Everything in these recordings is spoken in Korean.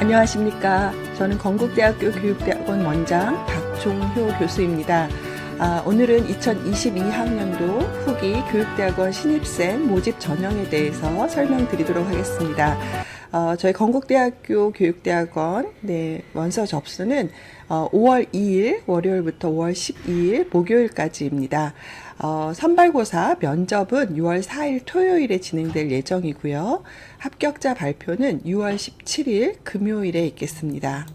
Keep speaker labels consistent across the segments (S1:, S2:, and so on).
S1: 안녕하십니까. 저는 건국대학교 교육대학원 원장 박종효 교수입니다. 아, 오늘은 2022학년도 후기 교육대학원 신입생 모집 전형에 대해서 설명드리도록 하겠습니다. 어, 저희 건국대학교 교육대학원 네, 원서 접수는 어, 5월 2일 월요일부터 5월 12일 목요일까지입니다. 어, 선발고사 면접은 6월 4일 토요일에 진행될 예정이고요. 합격자 발표는 6월 17일 금요일에 있겠습니다.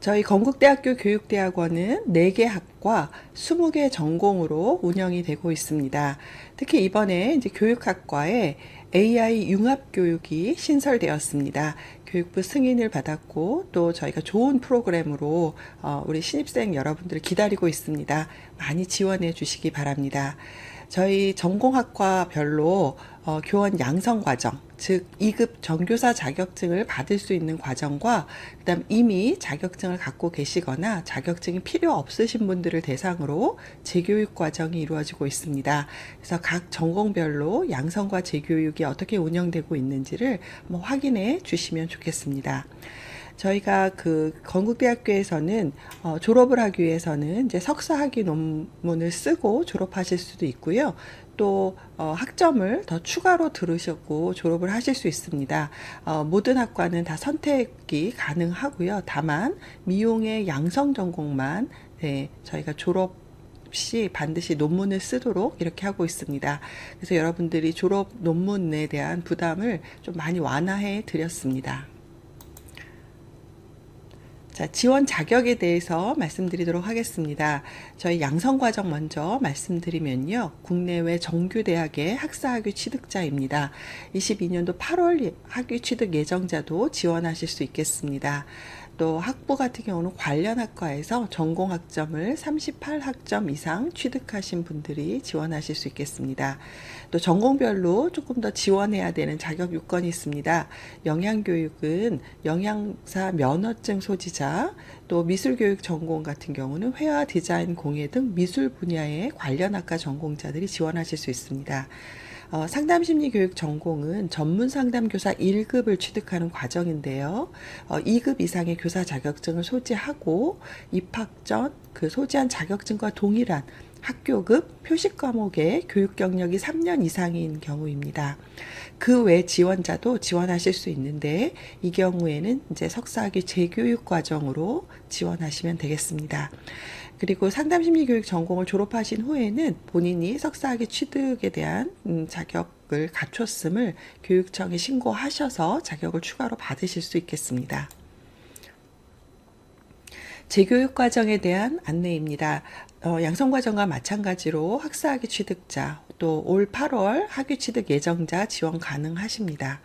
S1: 저희 건국대학교 교육대학원은 4개 학과 20개 전공으로 운영이 되고 있습니다. 특히 이번에 이제 교육학과에 AI 융합교육이 신설되었습니다. 교육부 승인을 받았고 또 저희가 좋은 프로그램으로 어, 우리 신입생 여러분들을 기다리고 있습니다. 많이 지원해 주시기 바랍니다. 저희 전공학과별로 어, 교원 양성 과정, 즉 2급 정교사 자격증을 받을 수 있는 과정과 그다음 이미 자격증을 갖고 계시거나 자격증이 필요 없으신 분들을 대상으로 재교육 과정이 이루어지고 있습니다. 그래서 각 전공별로 양성과 재교육이 어떻게 운영되고 있는지를 한번 확인해 주시면 좋겠습니다. 저희가 그 건국대학교에서는 어, 졸업을 하기 위해서는 이제 석사 학위 논문을 쓰고 졸업하실 수도 있고요. 또 어, 학점을 더 추가로 들으셨고 졸업을 하실 수 있습니다. 어, 모든 학과는 다 선택이 가능하고요. 다만 미용의 양성 전공만 네, 저희가 졸업 시 반드시 논문을 쓰도록 이렇게 하고 있습니다. 그래서 여러분들이 졸업 논문에 대한 부담을 좀 많이 완화해 드렸습니다. 자, 지원 자격에 대해서 말씀드리도록 하겠습니다. 저희 양성 과정 먼저 말씀드리면요. 국내외 정규 대학의 학사 학위 취득자입니다. 22년도 8월 학위 취득 예정자도 지원하실 수 있겠습니다. 또 학부 같은 경우는 관련 학과에서 전공 학점을 38학점 이상 취득하신 분들이 지원하실 수 있겠습니다. 또 전공별로 조금 더 지원해야 되는 자격 요건이 있습니다. 영양교육은 영양사 면허증 소지자, 또 미술교육 전공 같은 경우는 회화 디자인 공예 등 미술 분야의 관련 학과 전공자들이 지원하실 수 있습니다. 어, 상담심리교육 전공은 전문 상담교사 1급을 취득하는 과정인데요. 어, 2급 이상의 교사 자격증을 소지하고 입학 전 그 소지한 자격증과 동일한 학교급 표식 과목의 교육 경력이 3년 이상인 경우입니다. 그 외 지원자도 지원하실 수 있는데 이 경우에는 이제 석사학위 재교육 과정으로 지원하시면 되겠습니다. 그리고 상담 심리 교육 전공을 졸업하신 후에는 본인이 석사학위 취득에 대한 음, 자격을 갖췄음을 교육청에 신고하셔서 자격을 추가로 받으실 수 있겠습니다. 재교육 과정에 대한 안내입니다. 어, 양성 과정과 마찬가지로 학사학위 취득자 또 올 8월 학위 취득 예정자 지원 가능하십니다.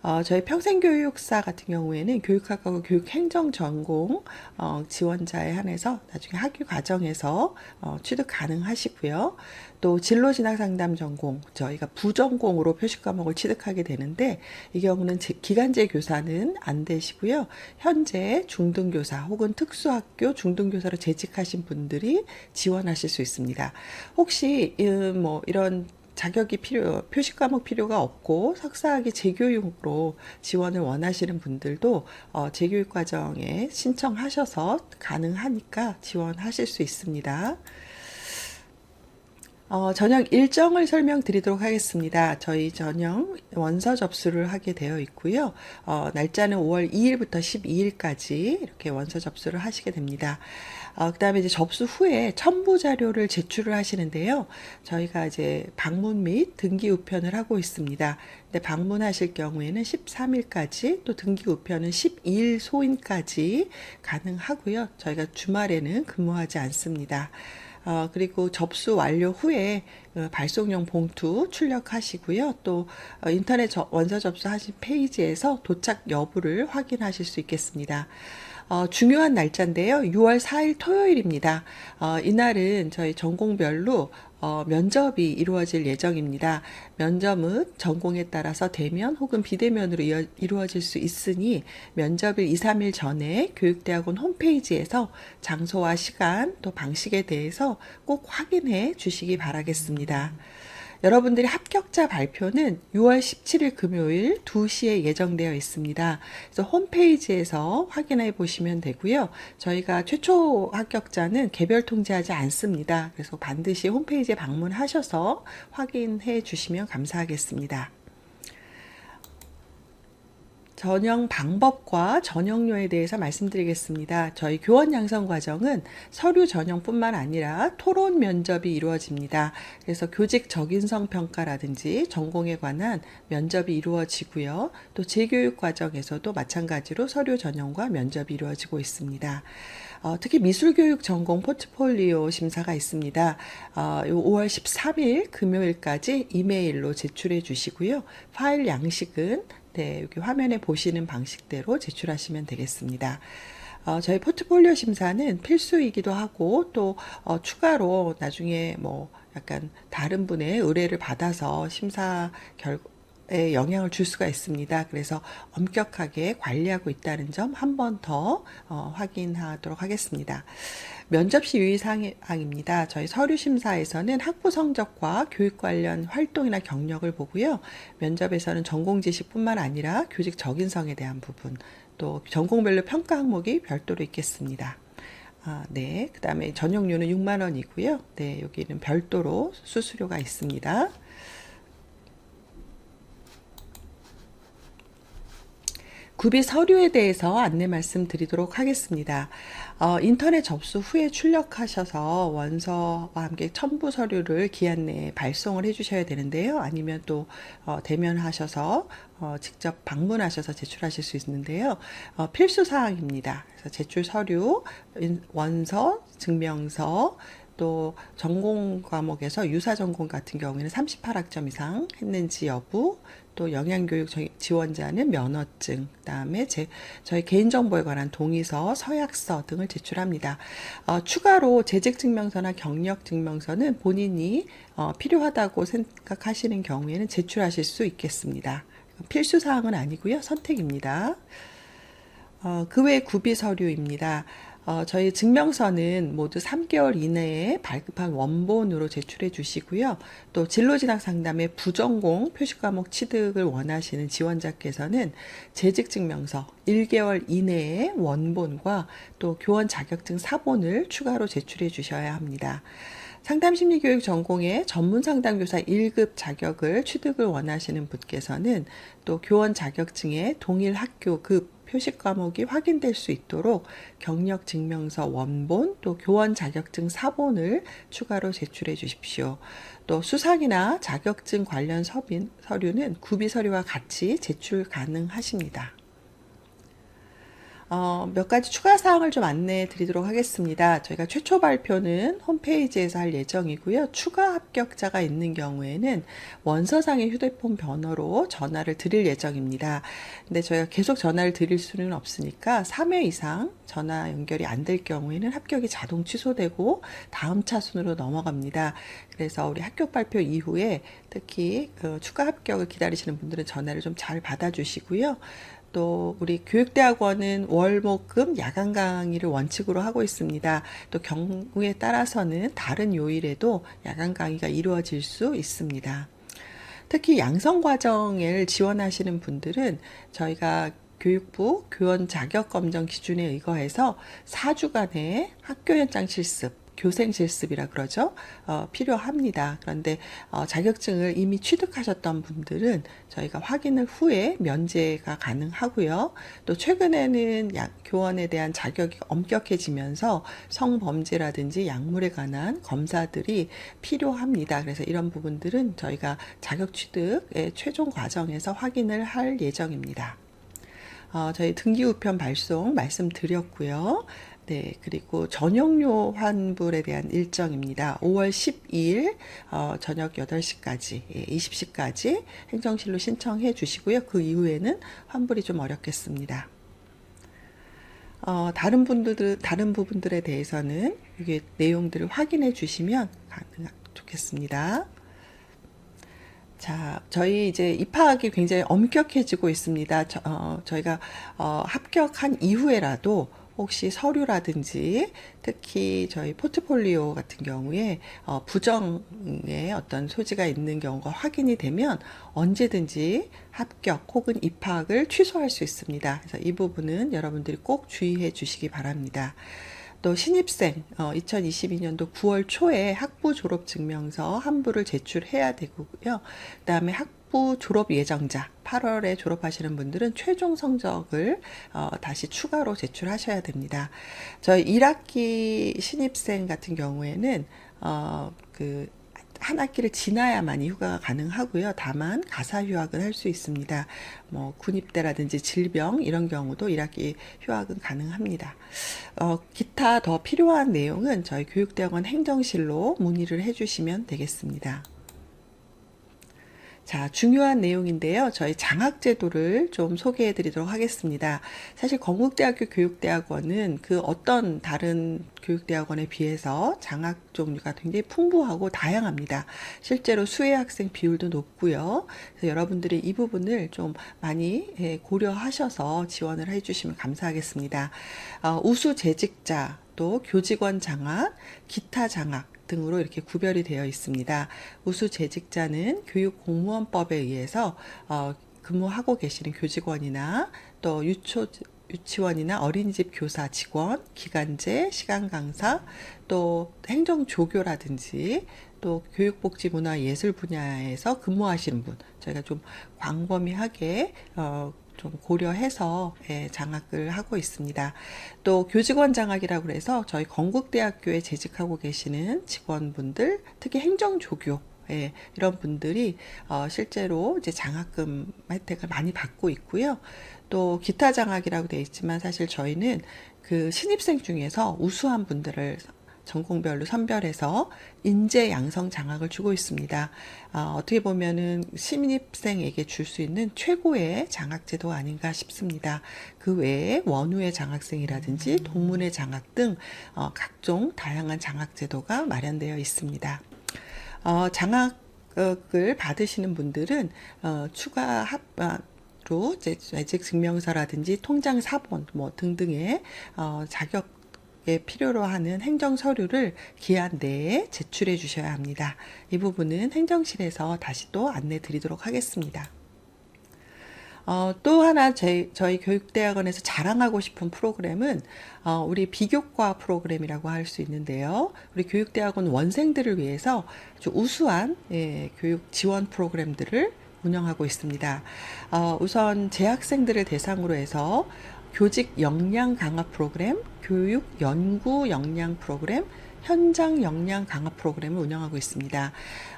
S1: 어, 저희 평생교육사 같은 경우에는 교육학과 교육행정 전공 어, 지원자에 한해서 나중에 학위 과정에서 어, 취득 가능하시고요. 또 진로 진학 상담 전공 저희가 부전공으로 표시 과목을 취득하게 되는데 이 경우는 기간제 교사는 안 되시고요. 현재 중등교사 혹은 특수학교 중등교사로 재직하신 분들이 지원하실 수 있습니다. 혹시 음, 뭐 이런 자격이 필요, 표시 과목 필요가 없고 석사학위 재교육으로 지원을 원하시는 분들도 어, 재교육 과정에 신청하셔서 가능하니까 지원하실 수 있습니다. 어, 전형 일정을 설명드리도록 하겠습니다. 저희 전형 원서 접수를 하게 되어 있고요. 어, 날짜는 5월 2일부터 12일까지 이렇게 원서 접수를 하시게 됩니다. 어, 그 다음에 이제 접수 후에 첨부 자료를 제출을 하시는데요. 저희가 이제 방문 및 등기 우편을 하고 있습니다. 근데 방문하실 경우에는 13일까지 또 등기 우편은 12일 소인까지 가능하고요. 저희가 주말에는 근무하지 않습니다. 어, 그리고 접수 완료 후에 어, 발송용 봉투 출력하시고요. 또 어, 인터넷 저, 원서 접수하신 페이지에서 도착 여부를 확인하실 수 있겠습니다. 어, 중요한 날짜인데요. 6월 4일 토요일입니다. 어, 이날은 저희 전공별로 어, 면접이 이루어질 예정입니다. 면접은 전공에 따라서 대면 혹은 비대면으로 이어, 이루어질 수 있으니 면접일 2, 3일 전에 교육대학원 홈페이지에서 장소와 시간 또 방식에 대해서 꼭 확인해 주시기 바라겠습니다. 여러분들이 합격자 발표는 6월 17일 금요일 2시에 예정되어 있습니다. 그래서 홈페이지에서 확인해 보시면 되고요. 저희가 최초 합격자는 개별 통지하지 않습니다. 그래서 반드시 홈페이지에 방문하셔서 확인해 주시면 감사하겠습니다. 전형 방법과 전형료에 대해서 말씀드리겠습니다. 저희 교원 양성 과정은 서류 전형뿐만 아니라 토론 면접이 이루어집니다. 그래서 교직 적인성 평가라든지 전공에 관한 면접이 이루어지고요. 또 재교육 과정에서도 마찬가지로 서류 전형과 면접이 이루어지고 있습니다. 어, 특히 미술교육 전공 포트폴리오 심사가 있습니다. 어, 5월 13일 금요일까지 이메일로 제출해 주시고요. 파일 양식은 네, 여기 화면에 보시는 방식대로 제출하시면 되겠습니다. 어, 저희 포트폴리오 심사는 필수이기도 하고 또 어, 추가로 나중에 뭐 약간 다른 분의 의뢰를 받아서 심사 결에 영향을 줄 수가 있습니다. 그래서 엄격하게 관리하고 있다는 점 한 번더 어, 확인하도록 하겠습니다. 면접 시 유의사항입니다. 저희 서류 심사에서는 학부 성적과 교육 관련 활동이나 경력을 보고요. 면접에서는 전공 지식뿐만 아니라 교직 적인성에 대한 부분, 또 전공별로 평가 항목이 별도로 있겠습니다. 아, 네. 그 다음에 전용료는 6만 원이고요. 네, 여기는 별도로 수수료가 있습니다. 구비 서류에 대해서 안내 말씀 드리도록 하겠습니다. 어, 인터넷 접수 후에 출력하셔서 원서와 함께 첨부 서류를 기한 내에 발송을 해주셔야 되는데요. 아니면 또 어, 대면하셔서 어, 직접 방문하셔서 제출하실 수 있는데요. 어, 필수 사항입니다. 그래서 제출 서류, 인- 원서, 증명서, 또 전공 과목에서 유사 전공 같은 경우에는 38학점 이상 했는지 여부, 또 영양교육 저- 지원자는 면허증, 그다음에 제 저희 개인정보에 관한 동의서, 서약서 등을 제출합니다. 어, 추가로 재직증명서나 경력증명서는 본인이 어, 필요하다고 생각하시는 경우에는 제출하실 수 있겠습니다. 필수 사항은 아니고요, 선택입니다. 어, 그 외 구비 서류입니다. 어, 저희 증명서는 모두 3개월 이내에 발급한 원본으로 제출해 주시고요. 또 진로진학 상담의 부전공 표시 과목 취득을 원하시는 지원자께서는 재직 증명서 1개월 이내에 원본과 또 교원 자격증 사본을 추가로 제출해 주셔야 합니다. 상담심리교육 전공의 전문 상담교사 1급 자격을 취득을 원하시는 분께서는 또 교원 자격증의 동일 학교 급 표시 과목이 확인될 수 있도록 경력 증명서 원본 또 교원 자격증 사본을 추가로 제출해 주십시오. 또 수상이나 자격증 관련 서빈, 서류는 구비 서류와 같이 제출 가능하십니다. 어, 몇 가지 추가 사항을 좀 안내해 드리도록 하겠습니다. 저희가 최초 발표는 홈페이지에서 할 예정이고요. 추가 합격자가 있는 경우에는 원서상의 휴대폰 번호로 전화를 드릴 예정입니다. 근데 저희가 계속 전화를 드릴 수는 없으니까 3회 이상 전화 연결이 안 될 경우에는 합격이 자동 취소되고 다음 차순으로 넘어갑니다. 그래서 우리 합격 발표 이후에 특히 그 추가 합격을 기다리시는 분들은 전화를 좀 잘 받아주시고요. 또 우리 교육대학원은 월목금 야간 강의를 원칙으로 하고 있습니다. 또 경우에 따라서는 다른 요일에도 야간 강의가 이루어질 수 있습니다. 특히 양성 과정을 지원하시는 분들은 저희가 교육부 교원 자격 검정 기준에 의거해서 4주간의 학교 현장 실습 교생 실습이라 그러죠. 어, 필요합니다. 그런데 어, 자격증을 이미 취득하셨던 분들은 저희가 확인을 후에 면제가 가능하고요. 또 최근에는 약, 교원에 대한 자격이 엄격해지면서 성범죄라든지 약물에 관한 검사들이 필요합니다. 그래서 이런 부분들은 저희가 자격 취득의 최종 과정에서 확인을 할 예정입니다. 어, 저희 등기 우편 발송 말씀드렸고요. 네, 그리고 전용료 환불에 대한 일정입니다. 5월 12일 어, 저녁 8시까지, 예, 20시까지 행정실로 신청해 주시고요. 그 이후에는 환불이 좀 어렵겠습니다. 어, 다른 분들, 다른 부분들에 대해서는 이게 내용들을 확인해 주시면 좋겠습니다. 자, 저희 이제 입학이 굉장히 엄격해지고 있습니다. 저, 어, 저희가 어, 합격한 이후에라도 혹시 서류라든지 특히 저희 포트폴리오 같은 경우에 어, 부정의 어떤 소지가 있는 경우가 확인이 되면 언제든지 합격 혹은 입학을 취소할 수 있습니다. 그래서 이 부분은 여러분들이 꼭 주의해 주시기 바랍니다. 또 신입생 어, 2022년도 9월 초에 학부 졸업 증명서 한 부를 제출해야 되고요. 그다음에 학부 졸업 예정자 8월에 졸업하시는 분들은 최종 성적을 어, 다시 추가로 제출하셔야 됩니다. 저희 1학기 신입생 같은 경우에는 어, 그 한 학기를 지나야만이 휴가가 가능하고요. 다만 가사 휴학은 할 수 있습니다. 뭐 군입대라든지 질병 이런 경우도 1학기 휴학은 가능합니다. 어, 기타 더 필요한 내용은 저희 교육대학원 행정실로 문의를 해주시면 되겠습니다. 자, 중요한 내용인데요. 저희 장학제도를 좀 소개해 드리도록 하겠습니다. 사실 건국대학교 교육대학원은 그 어떤 다른 교육대학원에 비해서 장학 종류가 굉장히 풍부하고 다양합니다. 실제로 수혜 학생 비율도 높고요. 그래서 여러분들이 이 부분을 좀 많이 예, 고려하셔서 지원을 해주시면 감사하겠습니다. 어, 우수 재직자, 또 교직원 장학, 기타 장학, 등으로 이렇게 구별이 되어 있습니다. 우수 재직자는 교육 공무원법에 의해서 어, 근무하고 계시는 교직원이나 또 유초 유치원이나 어린이집 교사 직원, 기간제, 시간 강사, 또 행정 조교라든지 또 교육복지 문화 예술 분야에서 근무하시는 분 저희가 좀 광범위하게 어, 좀 고려해서 예, 장학을 하고 있습니다. 또 교직원 장학이라고 해서 저희 건국대학교에 재직하고 계시는 직원분들, 특히 행정조교 예, 이런 분들이 어, 실제로 이제 장학금 혜택을 많이 받고 있고요. 또 기타 장학이라고 되어 있지만 사실 저희는 그 신입생 중에서 우수한 분들을 전공별로 선별해서 인재 양성 장학을 주고 있습니다. 아, 어떻게 보면은 신입생에게 줄 수 있는 최고의 장학제도 아닌가 싶습니다. 그 외에 원우의 장학생이라든지 동문의 장학 등 어, 각종 다양한 장학제도가 마련되어 있습니다. 어, 장학을 받으시는 분들은 어, 추가 합 아, 로 재직 증명서라든지 통장 사본 뭐 등등의 어, 자격 에 필요로 하는 행정 서류를 기한 내에 제출해 주셔야 합니다. 이 부분은 행정실에서 다시 또 안내 드리도록 하겠습니다. 어, 또 하나 제, 저희 교육대학원에서 자랑하고 싶은 프로그램은 어, 우리 비교과 프로그램이라고 할 수 있는데요. 우리 교육대학원 원생들을 위해서 아주 우수한 예, 교육 지원 프로그램들을 운영하고 있습니다. 어, 우선 재학생들을 대상으로 해서 교직 역량 강화 프로그램, 교육 연구 역량 프로그램, 현장 역량 강화 프로그램을 운영하고 있습니다.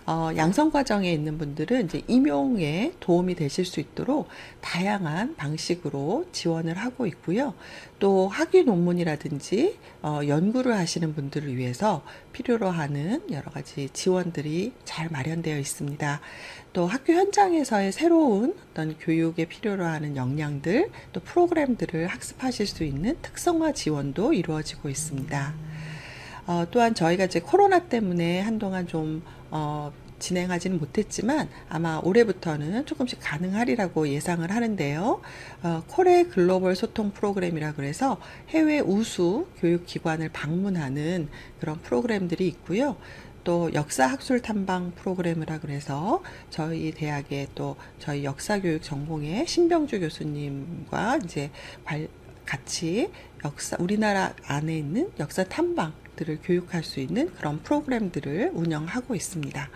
S1: 어, 양성 과정에 있는 분들은 이제 임용에 도움이 되실 수 있도록 다양한 방식으로 지원을 하고 있고요. 또 학위 논문이라든지 어, 연구를 하시는 분들을 위해서 필요로 하는 여러 가지 지원들이 잘 마련되어 있습니다. 또 학교 현장에서의 새로운 어떤 교육에 필요로 하는 역량들, 또 프로그램들을 학습하실 수 있는 특성화 지원도 이루어지고 있습니다. 어, 또한 저희가 이제 코로나 때문에 한동안 좀 어, 진행하지는 못했지만 아마 올해부터는 조금씩 가능하리라고 예상을 하는데요. 어, 코레 글로벌 소통 프로그램이라 그래서 해외 우수 교육기관을 방문하는 그런 프로그램들이 있고요. 또 역사 학술 탐방 프로그램이라 그래서 저희 대학의 또 저희 역사 교육 전공의 신병주 교수님과 이제 발, 같이 역사 우리나라 안에 있는 역사 탐방 들을 교육할 수 있는 그런 프로그램들을 운영하고 있습니다.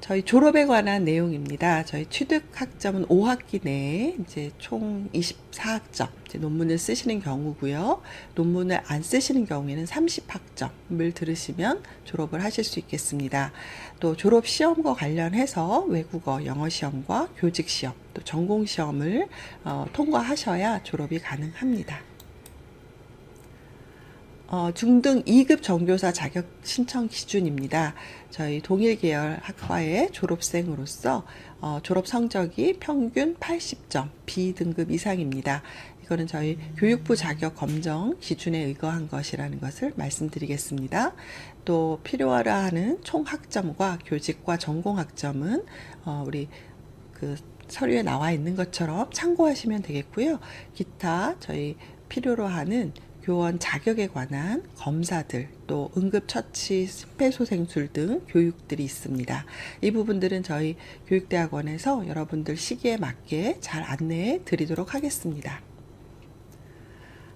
S1: 저희 졸업에 관한 내용입니다. 저희 취득 학점은 5학기 내에 이제 총 24학점 이제 논문을 쓰시는 경우고요. 논문을 안 쓰시는 경우에는 30학점을 들으시면 졸업을 하실 수 있겠습니다. 또 졸업 시험과 관련해서 외국어, 영어 시험과 교직 시험, 또 전공 시험을 어, 통과하셔야 졸업이 가능합니다. 어, 중등 2급 정교사 자격 신청 기준입니다. 저희 동일 계열 학과의 졸업생으로서 어, 졸업 성적이 평균 80점, B등급 이상입니다. 이거는 저희 교육부 자격 검정 기준에 의거한 것이라는 것을 말씀드리겠습니다. 또 필요하라 하는 총 학점과 교직과 전공 학점은 어, 우리 그 서류에 나와 있는 것처럼 참고하시면 되겠고요. 기타 저희 필요로 하는 교원 자격에 관한 검사들 또 응급처치 심폐소생술 등 교육들이 있습니다. 이 부분들은 저희 교육대학원에서 여러분들 시기에 맞게 잘 안내해 드리도록 하겠습니다.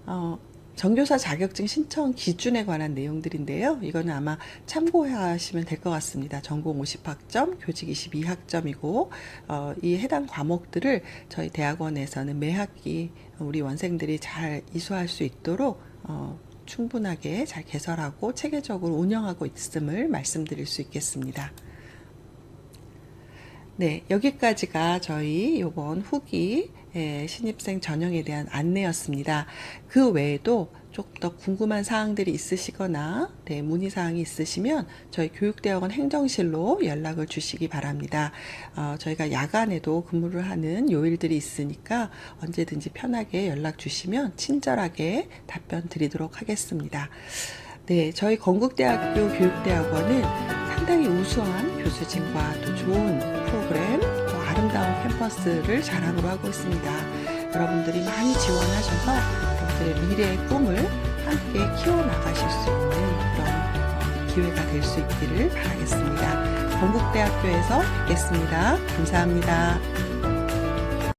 S1: 어, 정교사 자격증 신청 기준에 관한 내용들인데요. 이거는 아마 참고하시면 될 것 같습니다. 전공 50학점, 교직 22학점이고, 어, 이 해당 과목들을 저희 대학원에서는 매 학기 우리 원생들이 잘 이수할 수 있도록 어, 충분하게 잘 개설하고 체계적으로 운영하고 있음을 말씀드릴 수 있겠습니다. 네, 여기까지가 저희 요번 후기 예, 신입생 전형에 대한 안내였습니다. 그 외에도 조금 더 궁금한 사항들이 있으시거나 네, 문의 사항이 있으시면 저희 교육대학원 행정실로 연락을 주시기 바랍니다. 어, 저희가 야간에도 근무를 하는 요일들이 있으니까 언제든지 편하게 연락 주시면 친절하게 답변 드리도록 하겠습니다. 네, 저희 건국대학교 교육대학원은 상당히 우수한 교수진과 또 좋은 프로그램, 또 아름다운 캠퍼스를 자랑으로 하고 있습니다. 여러분들이 많이 지원하셔서 여러분들의 미래의 꿈을 함께 키워나가실 수 있는 그런 어, 기회가 될 수 있기를 바라겠습니다. 건국대학교에서 뵙겠습니다. 감사합니다.